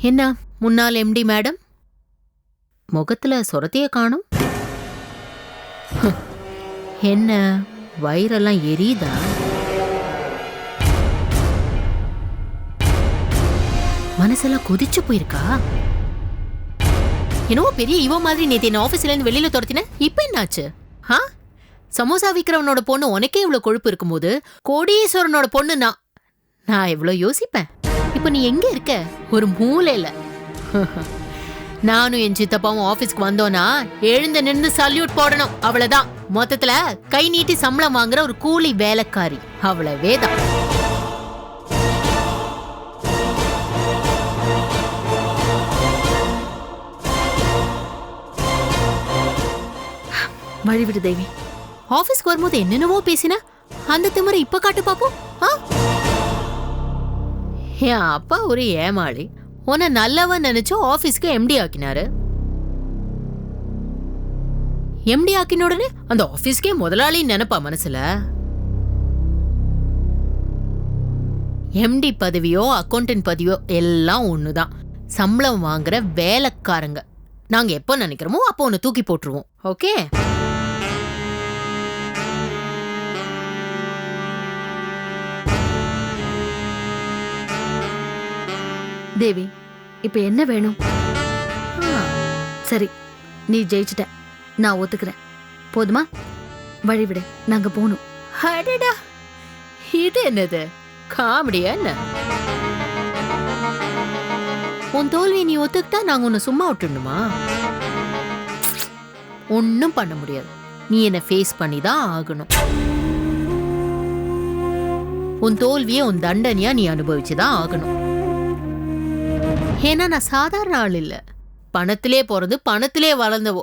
என்ன முன்னாள் empty madam? முகத்துல சுரத்திய காணும்? என்ன வயிறெல்லாம் எரியுதா? மனசெல்லாம் கொதிச்சு போயிருக்கா? என்னவோ பெரிய இவ மாதிரி நேத்து என்ன ஆஃபீஸ்லேருந்து இருந்து வெளியில துரத்தின. இப்போ என்னாச்சு? ஆ? சமோசா விக்கிறவனோட பொண்ணு உனக்கே இவ்வளோ கொழுப்பு இருக்கும்போது கோடீஸ்வரனோட பொண்ணு நான் நான் எவ்வளோ யோசிப்பேன்? இப்ப நீ எங்க இருக்க? ஒரு மூலையில. நானும் என் சித்தப்பாவும் ஆபீஸ்க்கு வந்தோனா எழுந்து நின்று சல்யூட் போடணும். அவ்வளவுதான். மொத்தத்துல கை நீட்டி சம்பளம் வாங்குற ஒரு கூலி வேலைக்காரி. அவ்வளவே தான். வழிவிடு தேவி. ஆபீஸ்க்கு வரும்போது என்னென்னவோ பேசின. அந்த திமிரை இப்ப காட்டு பாப்போம்? என் அப்பா ஒரு ஏமாளி. உன்னை நல்லவன் நினைச்சு ஆஃபீஸ்க்கு எம்டி ஆக்கினாரு. எம்டி ஆக்கின உடனே அந்த ஆஃபீஸ்க்கே முதலாளி நினைப்பா மனசுல? எம்டி பதவியோ அக்கௌண்டன்ட் பதவியோ எல்லாம் ஒண்ணுதான். சம்பளம் வாங்குற வேலைக்காரங்க. நாங்க எப்போ நினைக்கிறோமோ அப்போ ஒன்னு தூக்கி போட்டுருவோம். ஓகே தேவி இப்ப என்ன வேணும்? சரி நீ ஜெயிச்சிட்ட. நான் ஒத்துக்கிறேன். போதுமா? வழிவிடு நாங்க போகணும். அடடா! இது என்னது? காமெடியா என்ன? உன் தோல்வியை நீ ஒத்துக்கிட்டா நாங்க உன்னை சும்மா விட்டுணுமா ஒன்னும் பண்ண முடியாது. நீ என்ன ஃபேஸ் பண்ணி தான் ஆகணும். உன் தோல்வியை உன் தண்டனையா நீ அனுபவிச்சு தான் ஆகணும். ஏன்னா நான் சாதாரண ஆள் இல்லை. பணத்திலே பிறந்து பணத்திலே வளர்ந்தவோ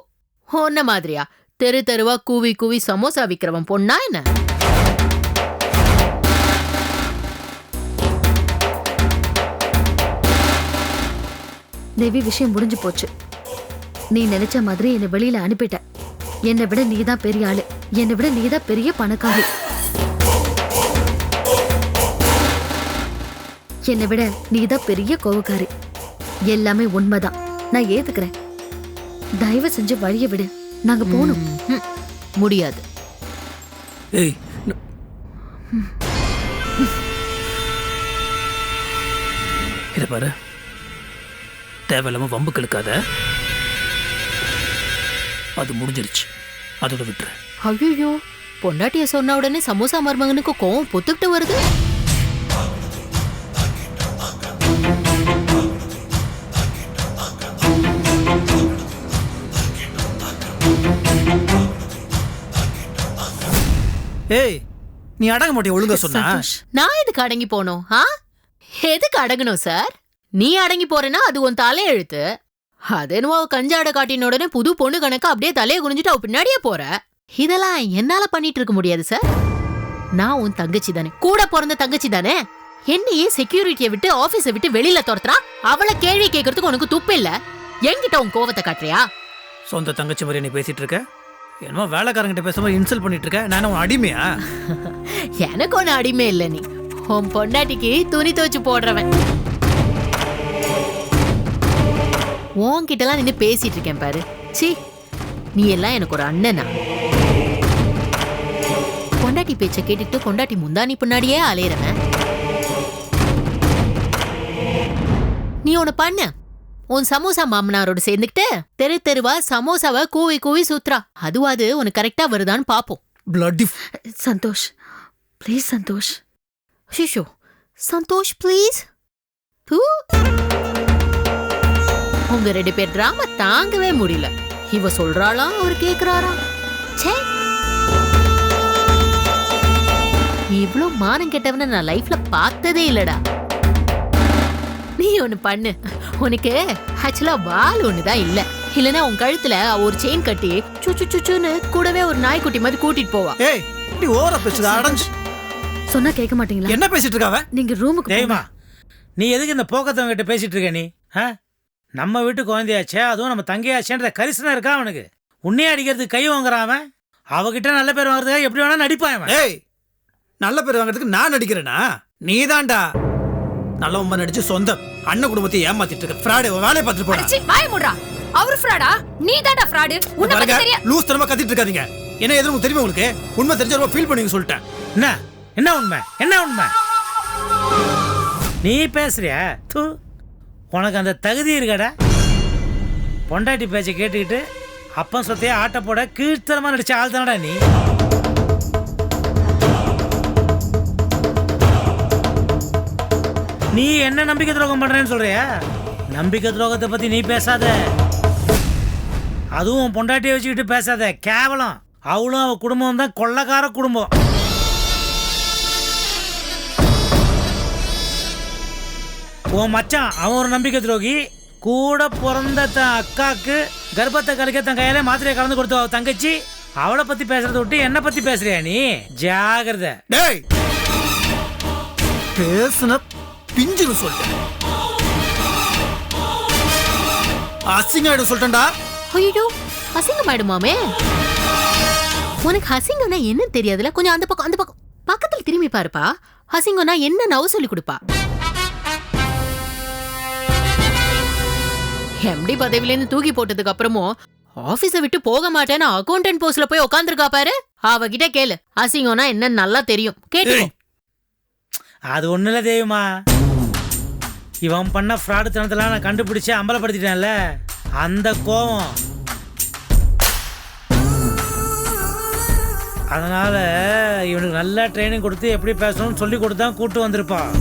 ஒன்ன மாதிரியா? தெரு தெருவா கூவி கூவி சமோசா விக்கிறவன் பொண்ணா என்ன? தேவி விஷயம் முடிஞ்சு போச்சு. நீ நினைச்ச மாதிரி என்னை வெளியில அனுப்பிட்ட. என்னை விட நீ தான் பெரிய ஆளு. என்னை விட நீ தான் பெரிய பணக்காரி. என்னை விட நீ தான் பெரிய கோவக்காரி. எல்லாமே உண்மைதான். நான் ஏத்துக்கிறேன். தயவு செஞ்சு வழிய விடு. நாங்க போகணும். ம்ஹும். முடியாது. ஏய் ந- இத பாரு. தேவையில்லாம வம்பு கெடுக்காத. அது முடிஞ்சிருச்சு. அதோட விட்டுரு. ஐயோ பொண்டாட்டிய சொன்ன உடனே சமோசா மருமகனுக்கு கோவம் பொத்துக்கிட்டு வருது? ஏய் நீ அடங்க மாட்டிய ஒழுங்கா சொன்னா? நான் எதுக்கு அடங்கி போனோம் ஆ? எதுக்கு அடங்கணும் சார்? நீ அடங்கி போறேன்னா அது உன் தலை எழுத்து அது என்னவோ கஞ்சாட காட்டின உடனே புது பொண்ணு கணக்கு அப்படியே தலையை குனிஞ்சிட்டு அவ பின்னாடியே போற. இதெல்லாம் என்னால பண்ணிட்டு இருக்க முடியாது சார். நான் உன் தங்கச்சி தானே. கூட பிறந்த தங்கச்சி தானே. என்னையே செக்யூரிட்டியை விட்டு ஆபீஸை விட்டு வெளியில துரத்துறா? அவளை கேள்வி கேட்கறதுக்கு உனக்கு துப்பு இல்ல. என்கிட்ட உன் கோவத்தை காட்டுறியா? சொந்த தங்கச்சி மாதிரி நீ பேசிட்டு இருக்க? என்னமோ வேலைக்காரங்கிட்ட பேசும்போது இன்சல்ட் பண்ணிட்டு இருக்க நான் உன் அடிமையா? எனக்கு ஒன்று அடிமை இல்லை நீ. உன் பொண்டாட்டிக்கு துணி துவச்சு போடுறவன். உன்கிட்டலாம் நின்று பேசிட்டு இருக்கேன் பாரு. சி நீ எல்லாம் எனக்கு ஒரு அண்ணனா? பொண்டாட்டி பேச்சை கேட்டுட்டு பொண்டாட்டி முந்தானி பின்னாடியே அலையிறவன். நீ ஒன்று பண்ண. உன் சமோசா மாமனாரோட சேர்ந்துக்கிட்டு தெரு தெருவா சமோசாவை கூவி கூவி சுத்துறா. அதுவாது உனக்கு கரெக்டா வருதான்னு பாப்போம். Bloody Santosh please Santosh. ஷிஷோ Santosh please தூ உங்க ரெண்டு பேர் டிராமா தாங்கவே முடியல. இவ சொல்றாளாம் அவர் கேக்குறாரா? ச்சே. இவ்ளோ மானம் கெட்டவன நான் லைஃப்ல பார்த்ததே இல்லடா. நீ ஒண்ணு பண்ணு. உனக்கு ஆக்சுவலா வால் ஒண்ணுதான் இல்ல. இல்லனா உன் கழுத்துல ஒரு செயின் கட்டி சுச்சு சுச்சுன்னு கூடவே ஒரு நாய்க்குட்டி மாதிரி கூட்டிட்டு போவா. ஏய் நீ ஓர பேசுத அடைஞ்சு. சொன்னா கேட்க மாட்டீங்களா? என்ன பேசிட்டு இருக்காவ நீங்க ரூமுக்கு. டேய்மா நீ எதுக்கு இந்த போக்கத்தவங்க கிட்ட பேசிட்டு இருக்க நீ? ஆ? நம்ம வீட்டு குழந்தையாச்சே அதுவும் நம்ம தங்கையாச்சேன்ற கரிசனம் இருக்கா அவனுக்கு? உன்னையே அடிக்கிறதுக்கு கை வாங்குறான் அவன். அவகிட்ட நல்ல பேர் வாங்குறதுக்காக எப்படி வேணா நடிப்பான் அவன். ஏய் நல்ல பேர் வாங்குறதுக்கு நான் நடிக்கிறேனா? நீதான்டா. நல்ல உண்மை நடிச்சு சொந்தம் அண்ணன் குடும்பத்தை ஏமாத்திட்டு இருக்க. ஃப்ராடு வேலையை பார்த்துட்டு அடிச்சி வாய முடுறா. அவர் ஃப்ராடா? நீ தான்டா ஃப்ராடு. உன்னை பத்தி தெரிய லூஸ் தரமா கத்திட்டு இருக்காதீங்க. என்ன எதுவும் உங்களுக்கு தெரியுமா உங்களுக்கு? உண்மை தெரிஞ்ச ரொம்ப ஃபீல் பண்ணுவீங்க சொல்லிட்டேன். என்ன? என்ன உண்மை? என்ன உண்மை? நீ பேசுறியா? தூ. உனக்கு அந்த தகுதி இருக்காடா? பொண்டாட்டி பேச்சை கேட்டுக்கிட்டு அப்பன் சொத்தையே ஆட்ட போட கீழ்த்தனமா நடிச்ச ஆள் தானடா நீ? நீ என்ன நம்பிக்கை துரோகம் பண்றேன்னு சொல்றியா? நம்பிக்கை துரோகத்தை பத்தி நீ பேசாத. அதுவும் பொண்டாட்டியை வச்சுக்கிட்டு பேசாத. கேவலம். அவளும் அவ குடும்பம் தான் கொள்ளக்கார குடும்பம். உன் மச்சான் அவன் ஒரு நம்பிக்கை துரோகி. கூட பிறந்த தன் அக்காக்கு கர்ப்பத்தை கலைக்க தன் கையாலே மாத்திரையை கலந்து கொடுத்த தங்கச்சி. அவளை பத்தி பேசுறத விட்டு என்ன பத்தி பேசுறியா நீ? ஜாகிரதை. டேய்! பேசுன பிஞ்சுன்னு சொல்லிட்டேன். அசிங்காயிடும் சொல்லிட்டேன்டா. ஐயோ அசிங்கமாயிடுமாமே உனக்கு அசிங்கம்னா என்னன்னு தெரியாதுல? கொஞ்சம் அந்த பக்கம் அந்த பக்கம். பக்கத்துல திரும்பி பாருப்பா. அசிங்கம்னா என்ன நவ சொல்லி கொடுப்பா. எம்டி பதவியில இருந்து தூக்கி போட்டதுக்கு அப்புறமும் ஆபீஸ விட்டு போக மாட்டேன்னு அக்கௌண்டன்ட் போஸ்ட்ல போய் உட்காந்துருக்கா பாரு. அவகிட்ட கேளு அசிங்கம்னா என்னன்னு நல்லா தெரியும். கேட்டு. அது ஒண்ணும் இல்ல தெய்வமா இவன் பண்ண ஃப்ராடு தனத்தெல்லாம் நான் கண்டுபிடிச்சு அம்பலப்படுத்திட்டேன்ல. அந்த கோவம். அதனால இவனுக்கு நல்லா ட்ரைனிங் கொடுத்து எப்படி பேசணும்னு சொல்லி கொடுத்து தான் கூட்டு வந்திருப்பான்.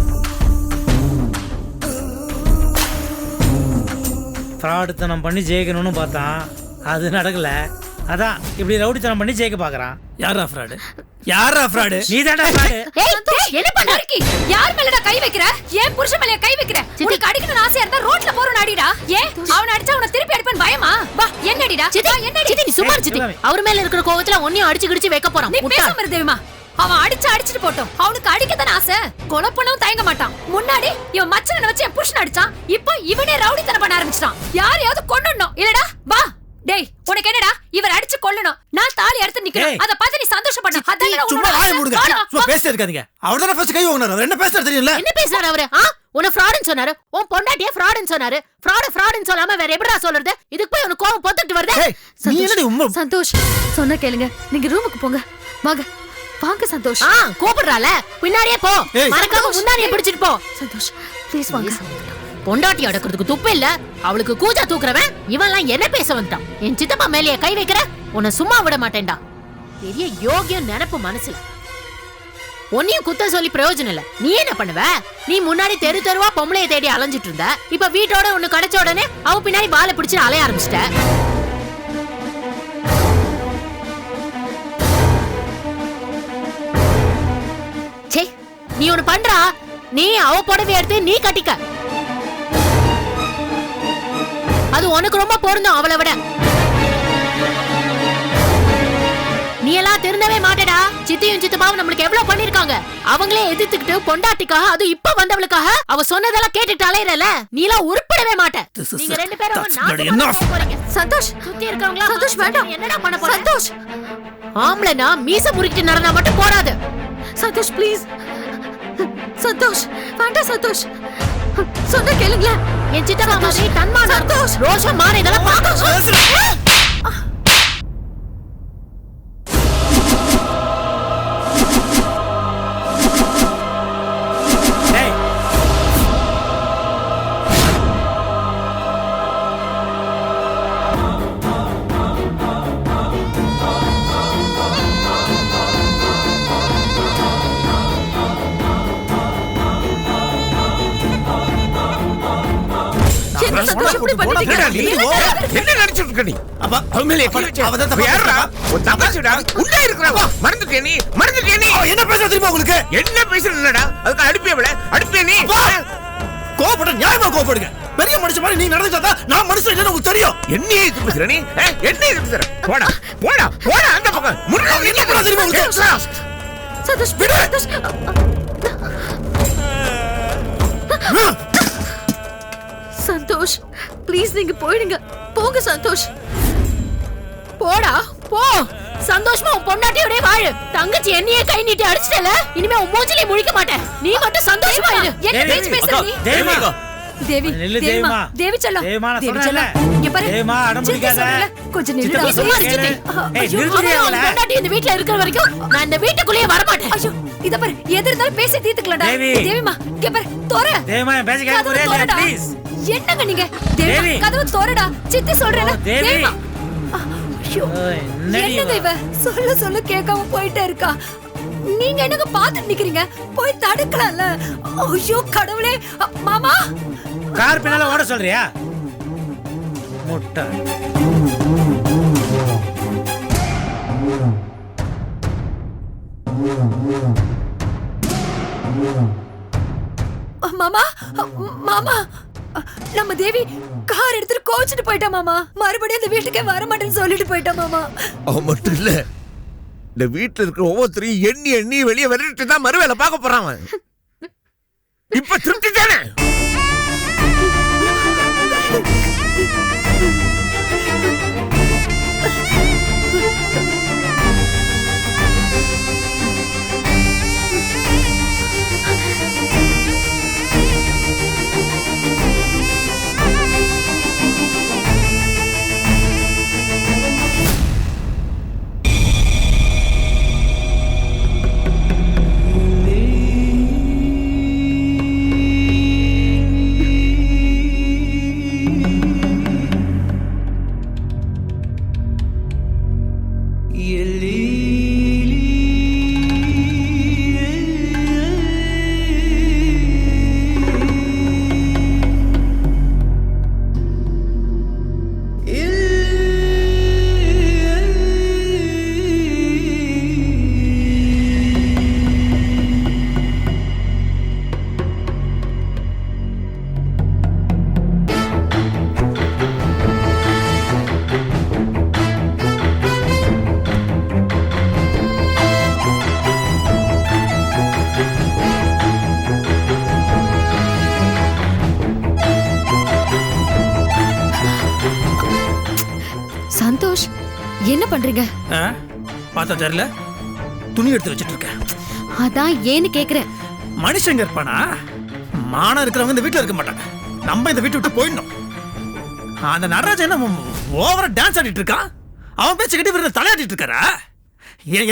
ஃப்ராடுத்தனம் பண்ணி ஜெயிக்கணும்னு பார்த்தான். அது நடக்கல. அதான் இப்படி ரவுடித்தனம் பண்ணி ஜெயிக்க பார்க்கறான். யாரா ஃப்ராடு? யாரா ஃப்ராடு? நீ தாண்டா ஃப்ராடு. ஏய், என்ன பண்ண இருக்கி யார் மேலடா கை வைக்கிற? ஏன் புருஷன் மேல கை வைக்கிற? உனக்கு அடிக்கணும்னு ஆசையா இருந்தா ரோட்ல போறோம் அடிடா. ஏன் அவன அடிச்சா அவன திருப்பி அடிப்பேன் பயமா? வா என்னடிடா? என்னடி? சித்தி நீ சும்மா சித்தி. அவர் மேல இருக்கிற கோவத்துல ஒன்னையும் அடிச்சு கிடிச்சு வைக்க போறான். நீ. பேசாம இரு தெரியுமா அவன் அடிச்சு அடிச்சிட்டு போட்டோம். அவனுக்கு அடிக்கத்தானே ஆசை? கொலை பண்ணவும் தயங்க மாட்டான். முன்னாடி இவன் மச்சனை வச்சு என் புருஷன் அடிச்சான். இப்போ இவனே ரவுடித்தனம் பண்ண ஆரம்பிச்சிட்டான். யாரையாவது கொண்டுடணும் இல்லடா வா. டேய் உனக்கு என்னடா? இவர் அடிச்சு கொல்லணும். நான் தாலி எடுத்து நிக்கிறேன். அத பார்த்து நீ சந்தோஷப்படணும். அதானடா சும்மா வாய. மூடுங்க. சும்மா. பேசிட்டே இருக்காதீங்க. அவர் தானே ஃபர்ஸ்ட் கை வாங்கினாரு. அவர் என்ன பேசுறது தெரியல என்ன பேசுறாரு அவரு? ஆ? உன ஃப்ராடுன்னு சொன்னாரு. உன் பொண்டாட்டியே ஃப்ராடுன்னு சொன்னாரு. ஃப்ராடு ஃப்ராடுன்னு சொல்லாம வேற எப்படிடா சொல்றது? இதுக்கு போய் உனக்கு கோவம் பொத்துட்டு வருது? சந்தோஷ் சொன்ன கேளுங்க. நீங்க ரூமுக்கு போங்க. வாங்க. வாங்க சந்தோஷ். ஆ கூப்பிடுறால பின்னாடியே போ. மறக்காம முன்னாடியே பிடிச்சிட்டு போ. சந்தோஷ் ப்ளீஸ் வாங்க. பொண்டாட்டி அடக்கிறதுக்கு துப்பு இல்ல. அவளுக்கு கூஜா தூக்குறவன் இவன்லாம் என்ன பேச வந்துட்டான்? என் சித்தப்பா மேலேயே கை வைக்கிற? உன்னை சும்மா விட மாட்டேன்டா. பெரிய யோகியம் நினப்பு மனசுல. உன்னையும் குத்த சொல்லி பிரயோஜனம் இல்ல. நீ என்ன பண்ணுவ? நீ முன்னாடி தெரு தெருவா பொம்பளைய தேடி அலைஞ்சிட்டு இருந்த. இப்ப வீட்டோட ஒண்ணு கிடைச்ச உடனே அவ பின்னாடி பாலை பிடிச்சு அலைய ஆரம்பிச்சிட்ட. ச்சே நீ ஒன்னு பண்றா? நீ அவ புடவை எடுத்து நீ கட்டிக்க. அது உனக்கு ரொம்ப பொருந்தும் அவளை விட. நீ எல்லாம் திருந்தவே மாட்டடா. சித்தியும் சித்தப்பாவும் நம்மளுக்கு எவ்வளவு பண்ணிருக்காங்க. அவங்களே எதிர்த்துக்கிட்டு பொண்டாட்டிக்காக அது இப்ப வந்தவளுக்காக அவ சொன்னதெல்லாம் கேட்டுட்டு அலையறல. நீ எல்லாம் உருப்படவே மாட்ட. நீங்க ரெண்டு பேரும் போறீங்க. சந்தோஷ் சுத்தி இருக்கவங்களா சந்தோஷ் வேண்டாம். என்னடா பண்ண போற? சந்தோஷ். ஆம்பளைனா மீச முறுக்கிட்டு நடந்தா மட்டும் போறாது. சந்தோஷ் ப்ளீஸ் சந்தோஷ் வேண்டாம் சந்தோஷ். சொன்ன கேளுங்களேன். என் சித்தப்பா மாதிரி தன்மானம் சந்தோஷ். ரோஷம் மான இதெல்லாம் பார்க்க இப்படி? என்ன நினைச்சிட்டு இருக்க நீ அப்பா அவன் மேல. அவன் தான் தப்பா யார்றா? பேசுறான். உன் தங்கச்சிடா. உண்டா இருக்கிறா? மறந்துட்டியா நீ? மறந்துட்டியா நீ? என்ன பேசுறது தெரியுமா உங்களுக்கு என்ன பேசுறா அதுக்கு அனுப்பியவள அனுப்பிய நீ அப்பா! கோவப்பட நியாயமா கோவப்படுங்க பெரிய மனுஷன் மாதிரி நீ நடந்துட்டா நான் மனுஷன் இல்லைன்னு உங்களுக்கு தெரியும் என்ன இது பேசுற நீ என்ன இது பேசுற போடா போடா போடா அந்த பக்கம் அவன் என்ன தெரியுமா உங்களுக்கு விடு. சந்தோஷ் சந்தோஷ் ப்ளீஸ் நீங்க போயிடுங்க போங்க சந்தோஷ் போடா போ சந்தோஷமா உன் பொண்டாட்டியோடய வாழு தங்கச்சி என்னையே கை நீட்டி அடிச்சிட்டல இனிமே உன் மூஞ்சிலே முழிக்க மாட்டேன் நீ மட்டும் சந்தோஷமா இரு என்ன பேச்சு பேசுற தேவி தேவிமா. தேவி செல்லம் தேவிமா, நான். செல்லம் இங்க பாரு தேவிமா, அடம் சித்தி பிடிக்காத. கொஞ்சம் நில்லுடா சும்மா இரு. சித்தி. ஏய், அவளை? பொண்டாட்டி இந்த வீட்ல இருக்கிற வரைக்கும் நான் இந்த வீட்டுக்குள்ளேயே வரமாட்டேன் ஐயோ இத பாரு எது இருந்தாலும் பேசி தீர்த்துக்கலடா தேவி. தேவிமா இங்க பாரு தோற தேவிமா பேச்ச கேட்க தோறடா ப்ளீஸ் என்னங்க நீங்க தேவி. கதவு தோறடா சித்தி தேவி. தேவிமா என்னங்க? இவ சொல்ல சொல்ல கேட்காம போயிட்டே இருக்கா நீங்க என்னங்க பாத்துட்டு நிக்கிறீங்க? போய் தடுக்கலாம்ல. ஐயோ கடவுளே. மாமா? கார் பின்னால ஓட சொல்றியா? முட்டை. மாமா மாமா. நம்ம தேவி கார் எடுத்துட்டு கோச்சிட்டு போயிட்டா மாமா. மறுபடியும் இந்த வீட்டுக்கே வர மாட்டேன்னு சொல்லிட்டு போயிட்டா மாமா. அவன் மட்டும் இல்ல. இந்த வீட்டுல இருக்கிற ஒவ்வொருத்தரையும் எண்ணி எண்ணி வெளியே விரட்டு தான் மறுவேலை பார்க்க போறான் இப்ப திருப்தி தானே? you leave. சந்தோஷ் என்ன பண்றீங்க? பார்த்தா தெரியல. துணி எடுத்து வச்சிட்டு இருக்கேன் அதான் ஏன்னு கேக்குறேன். மனுஷங்க இருப்பானா? மானம் இருக்கிறவங்க இந்த வீட்ல இருக்க மாட்டாங்க. நம்ம இந்த வீட்டை விட்டு போயிடணும். அந்த நடராஜன் என்ன ஓவரா டான்ஸ் ஆடிட்டு இருக்கான் அவன் பேச்சு கட்டி இவரு தலையாட்டிட்டு இருக்காரா?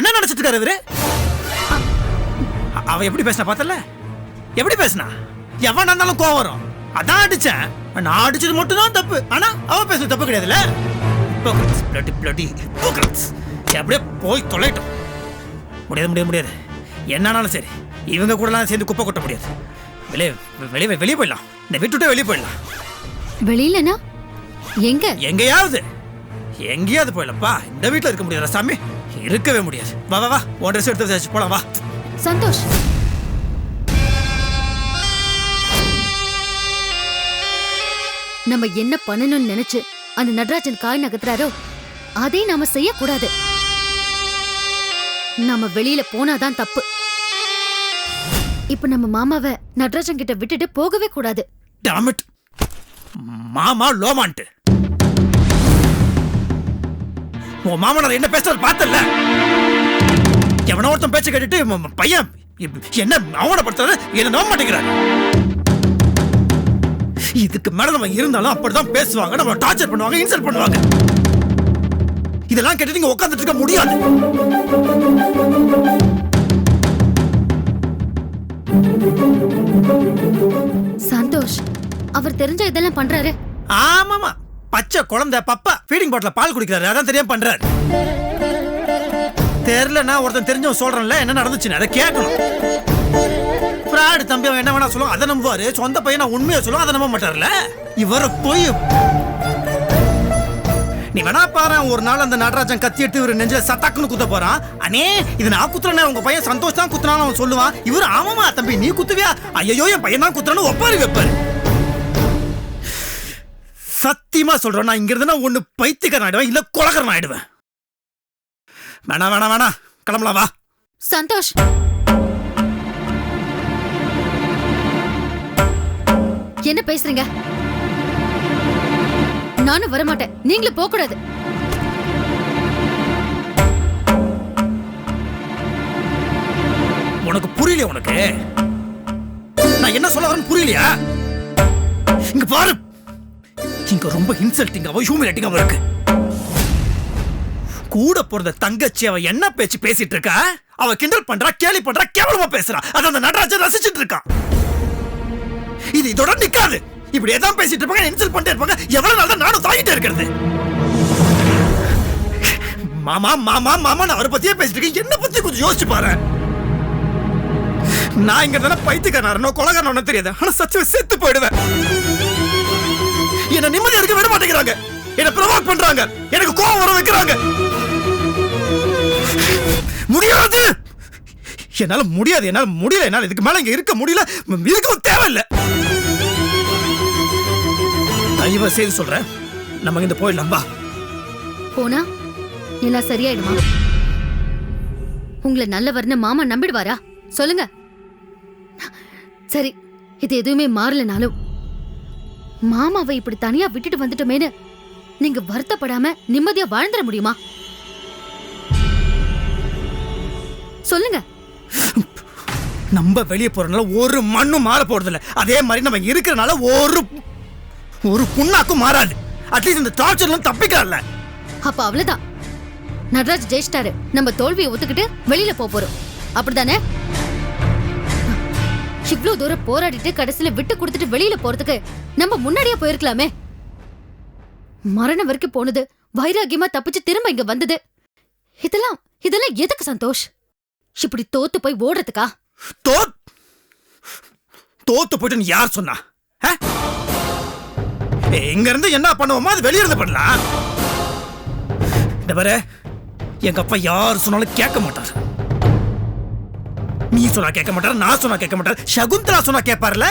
என்ன நினைச்சிட்டு இருக்காரு இவரு? அவன் எப்படி பேசினா பார்த்தல எப்படி பேசினா? எவன் இருந்தாலும் கோவம் வரும். அதான் அடிச்சேன். நான் அடிச்சது மட்டும் தான் தப்பு. ஆனா அவன் பேசுறது தப்பு கிடையாதுல்ல? Hypocrites, bloody, bloody hypocrites. அப்படியே போய் தொலைட்டும் முடியாது முடியாது முடியாது. என்னானாலும் சரி இவங்க கூடலாம் சேர்ந்து குப்பை கொட்ட முடியாது. வெளியே வெளியே வெளியே போயிடலாம். இந்த வீட்டு விட்டு வெளியே போயிடலாம். வெளியிலனா? எங்க? எங்கேயாவது. எங்கேயாவது போயிடலாம்ப்பா. இந்த வீட்டில் இருக்க முடியாதா சாமி. இருக்கவே முடியாது. வா வா வா. உன் ட்ரெஸ் எடுத்து வச்சு போலாம் வா. சந்தோஷ். நம்ம என்ன பண்ணணும்னு நினைச்சு அந்த நடராஜன் காய் நகர்த்துறாரோ? அதை நாம செய்யக்கூடாது. நாம வெளியில போனாதான் தப்பு. இப்ப நம்ம மாமாவை நடராஜன் கிட்ட விட்டுட்டு போகவே கூடாது. டாமிட் மாமா லோமான்ட்டு. உன் மாமனார் என்ன பேசுறது பார்த்தல எவனோ ஒருத்தன் பேச்ச கேட்டுட்டு பையன் என்ன அவமானப்படுத்துறது என்ன நம்ப மாட்டேங்கிறாரு. இதுக்கு மேல நம்ம இருந்தாலும் அப்படிதான் பேசுவாங்க நம்ம டார்ச்சர் பண்ணுவாங்க இன்சல்ட் பண்ணுவாங்க. இதெல்லாம் கேட்டு நீங்க உட்கார்ந்துட்டு இருக்க முடியாது. சந்தோஷ் அவர் தெரிஞ்ச இதெல்லாம் பண்றாரு? ஆமாமா. பச்சை குழந்தை பப்பா ஃபீடிங் பாட்டில பால் குடிக்கிறாரு. அதான் தெரியாம பண்றாரு. தெரியலன்னா ஒருத்தன் தெரிஞ்சவன் சொல்றேன்ல என்ன நடந்துச்சுன்னு அதை கேட்கணும். ஃப்ராடு தம்பி அவன் என்ன வேணா சொல்லுவான். அதை நம்புவாரு. சொந்த பையனா உண்மையை சொல்லுவான். அதை நம்ப மாட்டார்ல இவரை போய் நீ வேணா பாரு ஒரு நாள் அந்த நடராஜன் கத்தி எடுத்து இவர் நெஞ்சில சத்தாக்குன்னு குத்த போறான். அண்ணே இது நான் குத்துறேன். உங்க பையன் சந்தோஷ் தான் குத்துனாலும் அவன் சொல்லுவான். இவர் ஆமாமா தம்பி நீ குத்துவியா? ஐயோ என் பையன் தான் குத்துறான்னு ஒப்பாரு வைப்பாரு. சத்தியமா சொல்றேன் நான் இங்க இருந்தா ஒண்ணு பைத்தியக்காரன் ஆயிடுவேன் இல்ல குலகரன் ஆயிடுவேன். வேணா வேணா வேணா. கிளம்பலாம் வா. சந்தோஷ். என்ன பேசுறீங்க? நானும் வரமாட்டேன். நீங்களும் போக கூடாது உனக்கு புரியல உனக்கு? நான் என்ன சொல்ல வரேன்னு புரியலையா? இங்க பாரு. இங்க ரொம்ப இன்சல்ட்டிங்காவும் ஹியூமிலேட்டிங்காவும் இருக்கு. கூட பிறந்த தங்கச்சி அவ என்ன பேச்சு பேசிட்டு இருக்கா? அவ கிண்டல் பண்றா கேலி பண்றா கேவலமா பேசுறா. அத அந்த நடராஜன் ரசிச்சிட்டு இருக்கான். இது இதோட நிக்காது. இப்படி ஏதாவது பேசிட்டு இருப்பாங்க இன்சல்ட் பண்ணிட்டே இருப்பாங்க. எவ்வளவு நாள் தான் நானும் தாங்கிட்டே இருக்கிறது. மாமா மாமா மாமா நான் அவரை பத்தியே பேசிட்டு இருக்கேன். என்ன பத்தி கொஞ்சம் யோசிச்சு பாரு. நான் இங்க தானே பைத்தியக்காரனோ கொலகாரனோ தெரியாது. ஆனா சச்சுவ செத்து போயிடுவேன். என்ன நிம்மதி எடுக்க விட மாட்டேங்கிறாங்க. என்ன ப்ரொவோக் பண்றாங்க. எனக்கு கோவம் வர வைக்கிறாங்க. முடியாது. என்னால முடியாது என்னால முடியல என்னால இதுக்கு மேல இங்க இருக்க முடியல. இருக்கவும் தேவையில்லை. தயவு செய்து சொல்றேன். நம்ம இந்த போயிடலாம் வா. போனா? எல்லாம் சரியாயிடுமா? உங்களை நல்லவர்னு மாமா நம்பிடுவாரா? சொல்லுங்க. சரி இது எதுவுமே மாறலனாலும் மாமாவை இப்படி தனியா விட்டுட்டு வந்துட்டோமேனு நீங்க வருத்தப்படாம நிம்மதியா வாழ்ந்துட முடியுமா? சொல்லுங்க. நம்ம வெளியே போறதுனால ஒரு மண்ணும் மாற போறது இல்ல அதே மாதிரி நம்ம இருக்கிறனால ஒரு ஒரு புண்ணாக்கும் மாறாது. அட்லீஸ்ட் இந்த டார்ச்சர்ல தப்பிக்கலாம்ல. அப்ப அவ்வளவுதான். நடராஜ் ஜெயிச்சிட்டாரு. நம்ம தோல்வியை ஒத்துக்கிட்டு வெளியில போப் போறோம். அப்படிதானே இவ்ளோ தூரம் போராடிட்டு கடைசியில விட்டு கொடுத்துட்டு வெளியில போறதுக்கு நம்ம முன்னாடியே போயிருக்கலாமே. மரணம் வரைக்கும் போனது வைராகியமா தப்பிச்சு திரும்ப இங்க வந்தது. இதெல்லாம் இதெல்லாம் எதுக்கு சந்தோஷ்? இப்படி தோத்து போய் ஓடுறதுக்கா? தோத்து போயிட்டு யார் சொன்னா? இங்க இருந்து என்ன பண்ணுவோமோ அது வெளியே இருந்து பண்ணலாம். இந்த பாரு எங்க அப்பா யார் சொன்னாலும் கேட்க மாட்டார். நீ சொன்னா கேட்க மாட்டார் நான் சொன்னா கேட்க மாட்டார் சகுந்தலா சொன்னா கேட்பார்ல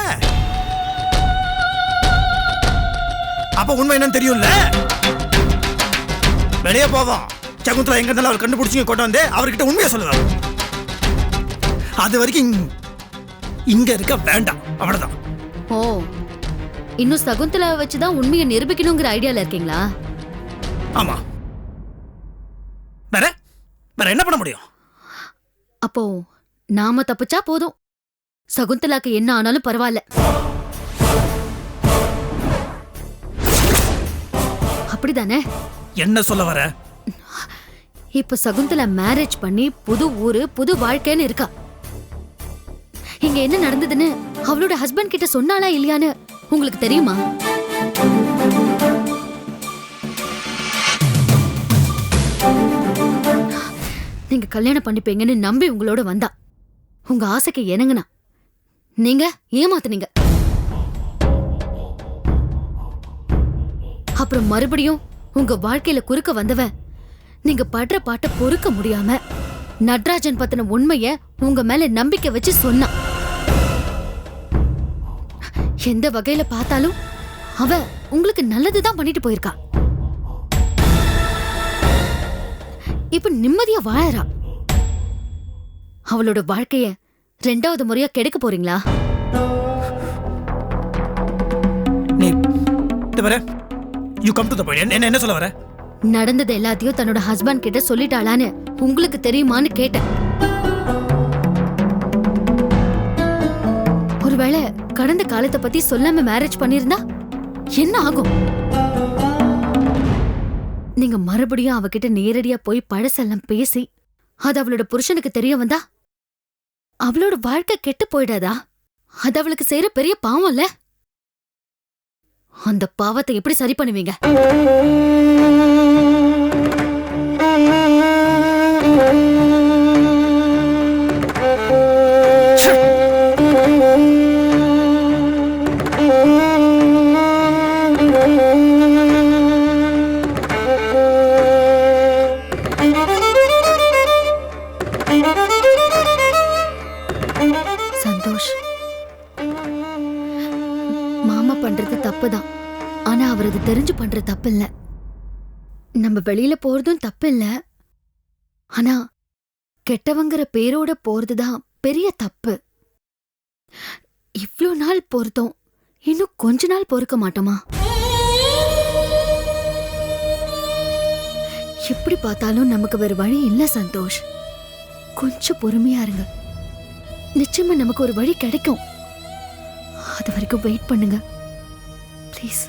அப்ப உண்மை என்னன்னு தெரியும்ல? வெளியே போவோம். சகுந்தலா எங்க இருந்தாலும் அவர் கண்டுபிடிச்சி கொண்டு வந்து அவர்கிட்ட உண்மையை சொல்லுவார் அது வரைக்கும் இங்க இருக்க வேண்டாம். அவ்வளவுதான். ஓ இன்னும் சகுந்தலாவை வச்சுதான் உண்மையை நிரூபிக்கணுங்கிற ஐடியால இருக்கீங்களா? ஆமா. வேற? வேற என்ன பண்ண முடியும்? அப்போ நாம தப்பிச்சா போதும். சகுந்தலாக்கு என்ன ஆனாலும் பரவாயில்ல. அப்படிதானே? என்ன சொல்ல வர? இப்ப சகுந்தலா மேரேஜ் பண்ணி புது ஊரு புது வாழ்க்கைன்னு இருக்கா? இங்க என்ன நடந்ததுன்னு அவளோட ஹஸ்பண்ட் கிட்ட சொன்னாளா இல்லையான்னு உங்களுக்கு தெரியுமா? நீங்க கல்யாணம் பண்ணிப்பீங்கன்னு நம்பி உங்களோட வந்தா. உங்க ஆசைக்கு இணங்குனா. நீங்க ஏமாத்துனீங்க. அப்புறம் மறுபடியும் உங்க வாழ்க்கையில குறுக்க வந்தவன் நீங்க படுற பாட்டை பொறுக்க முடியாம நட்ராஜன் பத்தின உண்மைய உங்க மேல நம்பிக்கை வச்சு சொன்னான். எந்த வகையில பார்த்தாலும் அவ உங்களுக்கு நல்லதுதான் பண்ணிட்டு போயிருக்கா. இப்ப நிம்மதியா வாழறா. அவளோட வாழ்க்கைய ரெண்டாவது முறையா கெடுக்க போறீங்களா? நீ இந்த வர you come to the point என்ன என்ன சொல்ல வர? நடந்தது எல்லாத்தையும் தன்னோட ஹஸ்பண்ட் கிட்ட சொல்லிட்டாளான்னு உங்களுக்கு தெரியுமான்னு கேட்டேன். காலத்தை பத்தி சொல்லாம மேரேஜ் பண்ணிருந்தா என்ன ஆகும்? நீங்க மறுபடியும் அவகிட்ட நேரடியா போய் பழசெல்லாம் பேசி அது அவளோட புருஷனுக்கு தெரிய வந்தா அவளோட வாழ்க்கை கெட்டு போயிடாதா? அது அவளுக்கு செய்யற பெரிய பாவம் இல்ல அந்த பாவத்தை எப்படி சரி பண்ணுவீங்க? வெளியில போறதும் தப்பு ஆனா கெட்டவங்கிற பேரோட போறதுதான் பெரிய தப்பு. இவ்வளோ நாள் பொறுத்தோம் இன்னும் கொஞ்ச நாள் பொறுக்க மாட்டோமா? எப்படி பார்த்தாலும் நமக்கு வேற வழி இல்ல சந்தோஷ். கொஞ்சம் பொறுமையா இருங்க. நிச்சயமா நமக்கு ஒரு வழி கிடைக்கும். அது வரைக்கும் வெயிட் பண்ணுங்க. ப்ளீஸ்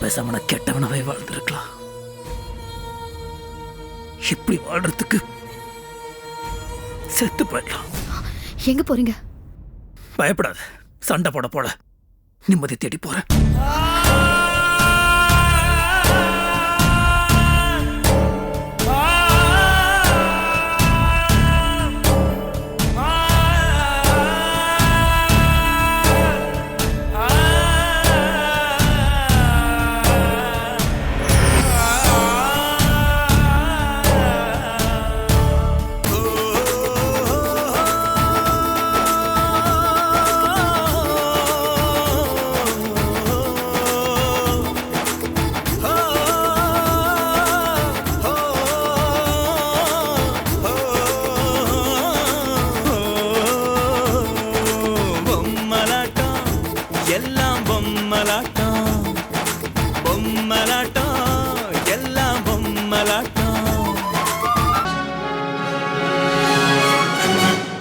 பேசாம கெட்டவனாவே வாழ்ந்திருக்கலாம். இப்படி வாழ்றதுக்கு செத்து போயிடலாம். எங்க போறீங்க? பயப்படாத. சண்டை போட போட நிம்மதி தேடி போறேன்.